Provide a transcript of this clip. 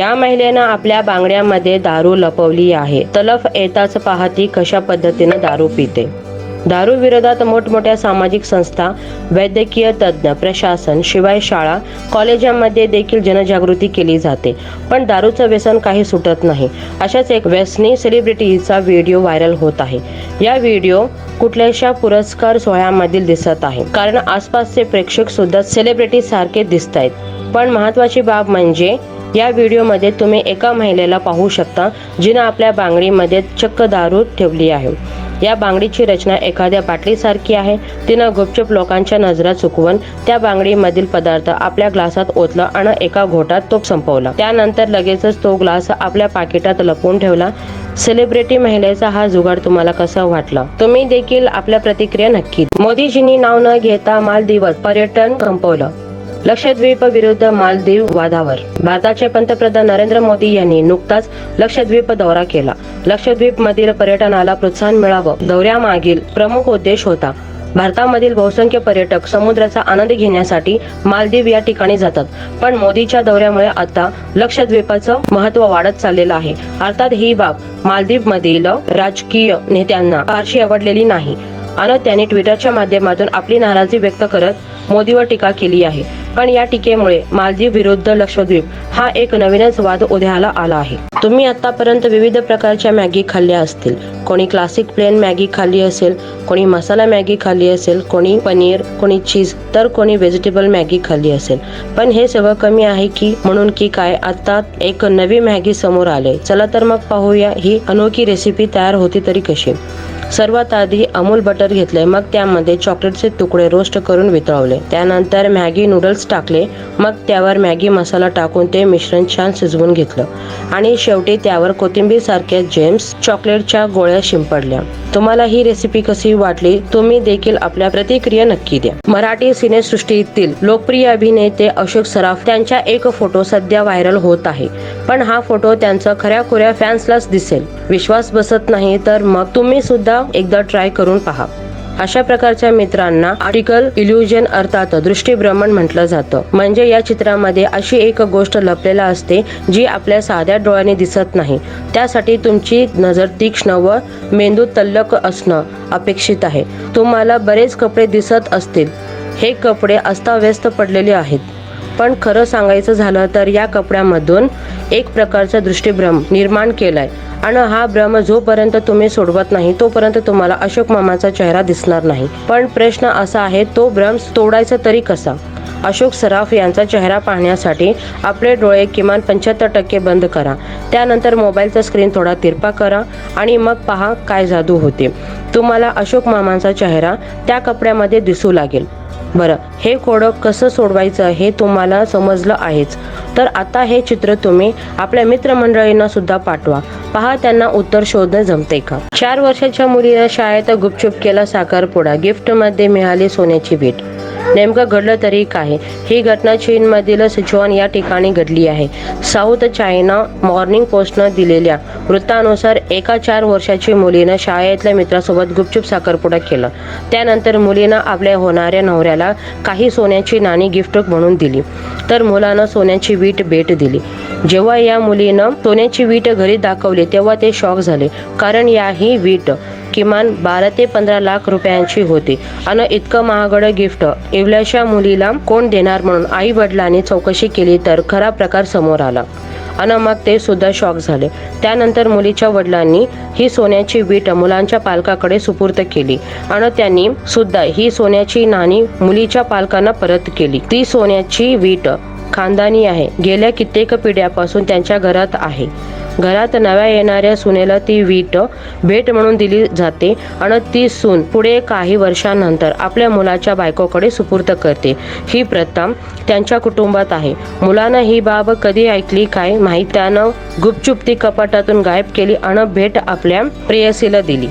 या महिलेनं आपल्या बांगड्यामध्ये दारू लपवली आहे. तलफ येताच पाहती ती कशा पद्धतीनं दारू पिते. दारू विरोधात मोठमोठ्या सामाजिक संस्था वैद्यकीय तज्ज्ञ प्रशासन शिवाय शाळा कॉलेजांमध्ये देखील जनजागृती केली जाते. पण दारूचं व्यसन काही सुटत नाही. अशाच एक व्यसनी सेलिब्रिटीचा व्हिडिओ व्हायरल होत आहे. या व्हिडिओ कुठल्याशा पुरस्कार सोहळ्यामधील दिसत आहे. कारण आसपासचे प्रेक्षक सुद्धा सेलिब्रिटी सारखे दिसत आहेत पण महत्वाची बाब म्हणजे या व्हिडिओमध्ये तुम्ही एका महिलेला पाहू शकता जिनं आपल्या बांगडीमध्ये चक्क दारू ठेवली आहे. या बांगडीची रचना एखाद्या बाटलीसारखी आहे. तिनं गुपचूप लोकांच्या नजरा चुकवून त्या बांगडीमधील पदार्थ आपल्या ग्लासात ओतला आणि एका घोटात तो संपवला. त्यानंतर लगेचच तो ग्लास आपल्या पाकिटात लपवून ठेवला. सेलिब्रिटी महिलेचा हा जुगाड तुम्हाला कसा वाटला? तुम्ही देखील आपल्या प्रतिक्रिया नक्की. मोदीजींनी नाव न घेता मालदीवस पर्यटन संपवलं. लक्षद्वीप विरुद्ध मालदीव वादावर. भारताचे पंतप्रधान नरेंद्र मोदी यांनी नुकताच लक्षद्वीप दौरा केला. लक्षद्वीप मधील पर्यटनाला प्रोत्साहन मिळावं. दौऱ्यामागील प्रमुख उद्देश होता भारतामधील बहुसंख्य पर्यटक समुद्राचा आनंद घेण्यासाठी मालदीव या ठिकाणी जातात. पण मोदीच्या दौऱ्यामुळे आता लक्षद्वीपाचं महत्त्व वाढत चाललेलं आहे. अर्थात ही बाब मालदीव मधील राजकीय नेत्यांना फारशी आवडलेली नाही. आणि त्यांनी ट्विटरच्या माध्यमातून आपली नाराजी व्यक्त करत मोदीवर टीका केली आहे. पण या टीकेमुळे मालदीव विरुद्ध लक्षद्वीप हा एक नवीनच वाद उदयाला आला आहे. तुम्ही आतापर्यंत विविध प्रकारच्या मॅगी खाल्ल्या असतील. कोणी क्लासिक प्लेन मॅगी खाल्ली असेल कोणी मसाला मॅगी खाल्ली असेल कोणी पनीर कोणी चीज तर कोणी व्हेजिटेबल मॅगी खाल्ली असेल. पण हे सगळं कमी आहे की म्हणून की काय आता एक नवी मॅगी समोर आले चला तर मग पाहूया ही अनोखी रेसिपी तयार होती तरी कशी. सर्वात आधी अमूल बटर घेतले मग त्यामध्ये चॉकलेटचे तुकडे रोस्ट करून वितळवले. त्यानंतर मॅगी नूडल्स टाकले. मग त्यावर मॅगी मसाला टाकून ते मिश्रण छान शिजवून घेतलं. आणि शेवटी त्यावर कोथिंबीर सारख्या जेम्स चॉकलेटच्या गोळ्या शिंपडल्या. तुम्हाला ही रेसिपी कशी वाटली तुम्ही देखील आपल्या प्रतिक्रिया नक्की द्या. मराठी सिनेसृष्टीतील लोकप्रिय अभिनेते अशोक सराफ त्यांच्या एक फोटो सध्या व्हायरल होत आहे. पण हा फोटो त्यांचा खऱ्या खुऱ्या फॅन्सलाच दिसेल. विश्वास बसत नाही तर मग तुम्ही सुद्धा एकदा ट्राय करून पहा. अशा प्रकारच्या मित्रांना आर्टिकल इल्युजन अर्थात दृष्टीभ्रमण म्हटलं जातं. म्हणजे या चित्रामध्ये अशी एक गोष्ट लपलेला असते जी आपल्या साध्या डोळ्याने दिसत नाही. त्यासाठी तुमची नजर तीक्ष्ण व मेंदू तल्लक असणं अपेक्षित आहे. तुम्हाला बरेच कपडे दिसत असतील. हे कपडे अस्ताव्यस्त पडलेले आहेत. पण खरं सांगायचं झालं तर या कपड्यामधून एक प्रकारचा दृष्टीभ्रम निर्माण केलाय. आणि हा भ्रम जोपर्यंत तुम्ही सोडवत नाही तोपर्यंत तुम्हाला अशोक मामाचा चेहरा दिसणार नाही. पण प्रश्न असा आहे तो भ्रम तोडायचा तरी कसा? अशोक सराफ यांचा चेहरा पाहण्यासाठी आपले डोळे किमान पंच्याहत्तर टक्के बंद करा. त्यानंतर मोबाईलचा स्क्रीन थोडा तिरपा करा आणि मग पहा काय जादू होते. तुम्हाला अशोक मामांचा चेहरा त्या कपड्यामध्ये दिसू लागेल. बरं हे खोडं कसं सोडवायचं हे तुम्हाला समजलं आहेच. तर आता हे चित्र तुम्ही आपल्या मित्रमंडळींना सुद्धा पाठवा. पहा त्यांना उत्तर शोधणं जमते का? चार वर्षाच्या मुलीनं शाळेत गुपचूप केला साखरपुडा. गिफ्टमध्ये मिळाली सोन्याची भेट. नेमकं घडलं तरी काय? ही घटना चीनमधील सिचुआन या ठिकाणी घडली आहे. साऊथ चायना मॉर्निंग पोस्टनं दिलेल्या वृत्तानुसार एका चार वर्षाची मुलीनं शाळेतल्या मित्रासोबत गुपचूप साखरपुडा केला. त्यानंतर मुलीनं आपल्या होणाऱ्या नवऱ्याला काही सोन्याची नाणी गिफ्ट म्हणून दिली. तर मुलानं सोन्याची वीट भेट दिली. जेव्हा या मुलीनं सोन्याची वीट घरी दाखवली तेव्हा ते शॉक झाले. कारण याही वीट किमान बारा ते पंधरा लाख रुपयांची होती. आणि इतकं महागड गिफ्ट. एवढ्याशा मुलीला कोण देणार म्हणून आई वडिलांनी चौकशी केली तर खरा प्रकार समोर आला. आणि मग ते सुद्धा शॉक झाले. त्यानंतर मुलीच्या वडिलांनी ही सोन्याची वीट मुलांच्या पालकाकडे सुपूर्द केली. आणि त्यांनी सुद्धा ही सोन्याची नाणी मुलीच्या पालकांना परत केली. ती सोन्याची वीट खानदानी आहे. गेल्या कित्येक पिढ्यापासून त्यांच्या घरात आहे. घरात नव्या येणाऱ्या सुनेला ती वीट भेट म्हणून दिली जाते आणि ती सून पुढे काही वर्षांनंतर आपल्या मुलाच्या बायकोकडे सुपूर्द करते. ही प्रथा त्यांच्या कुटुंबात आहे. मुलानं ही बाब कधी ऐकली काय माहीत? त्यानं ती कपाटातून गायब केली आणि भेट आपल्या प्रेयसीला दिली.